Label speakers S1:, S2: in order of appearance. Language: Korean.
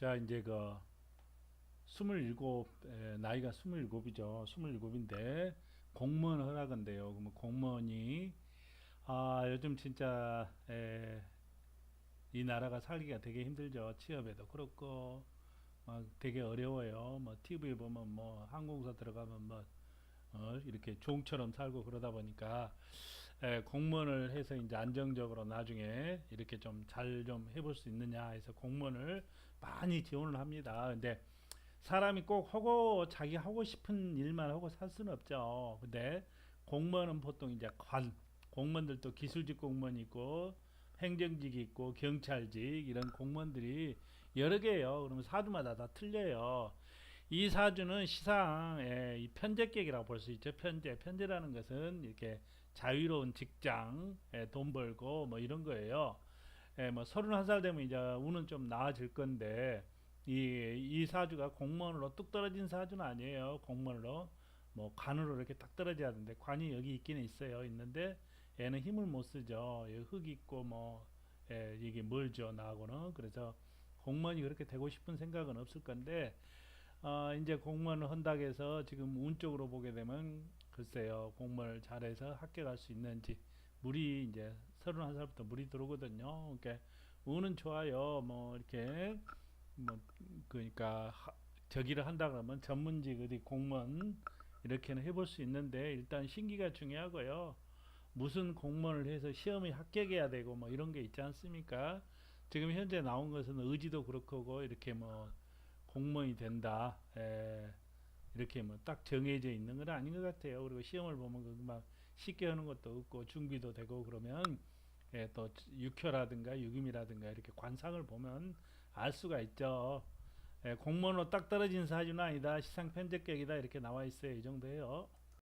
S1: 자, 이제 그 스물일곱 에, 나이가 스물일곱이죠. 스물일곱인데 공무원 허락은데요. 그러면 공무원이 아 요즘 진짜 에, 이 나라가 살기가 되게 힘들죠. 취업에도 그렇고 막 되게 어려워요. 뭐 TV 보면 뭐 항공사 들어가면 뭐 어, 이렇게 종처럼 살고 그러다 보니까 에, 공무원을 해서 이제 안정적으로 나중에 이렇게 좀 잘 좀 해볼 수 있느냐 해서 공무원을 많이 지원을 합니다. 근데 사람이 꼭 하고 자기 하고 싶은 일만 하고 살 수는 없죠. 근데 공무원은 보통 이제 관 공무원들도 기술직 공무원이 있고 행정직이 있고 경찰직 이런 공무원들이 여러 개예요. 그러면 사주마다 다 틀려요. 이 사주는 시상 예, 이 편제격이라고 볼 수 있죠. 편제 편제라는 것은 이렇게 자유로운 직장 예, 돈 벌고 뭐 이런 거예요. 예, 뭐 31살 되면 이제 운은 좀 나아질 건데 이, 이 사주가 공무원으로 뚝 떨어진 사주는 아니에요. 공무원으로 뭐 관으로 이렇게 딱 떨어져야 되는데 관이 여기 있기는 있어요. 있는데 얘는 힘을 못 쓰죠. 흙 있고 뭐 예, 이게 멀죠 나하고는 그래서 공무원이 그렇게 되고 싶은 생각은 없을 건데 어, 이제 공무원을 한다고 해서 지금 운 쪽으로 보게 되면 글쎄요 공무원을 잘해서 합격할 수 있는지 물이 이제 31살부터 물이 들어오거든요. 그러니까 운은 좋아요. 뭐 이렇게 뭐 그러니까 하- 저기를 한다 그러면 전문직 어디 공무원 이렇게는 해볼 수 있는데 일단 신기가 중요하고요. 무슨 공무원을 해서 시험에 합격해야 되고 뭐 이런 게 있지 않습니까? 지금 현재 나온 것은 의지도 그렇고 이렇게 뭐 공무원이 된다. 에, 이렇게 뭐 딱 정해져 있는 건 아닌 것 같아요. 그리고 시험을 보면 그막 쉽게 하는 것도 없고 준비도 되고 그러면 예, 또 육효라든가 유금이라든가 이렇게 관상을 보면 알 수가 있죠. 예, 공무원으로 딱 떨어진 사주는 아니다. 시상 편제격이다 이렇게 나와 있어요. 이 정도예요.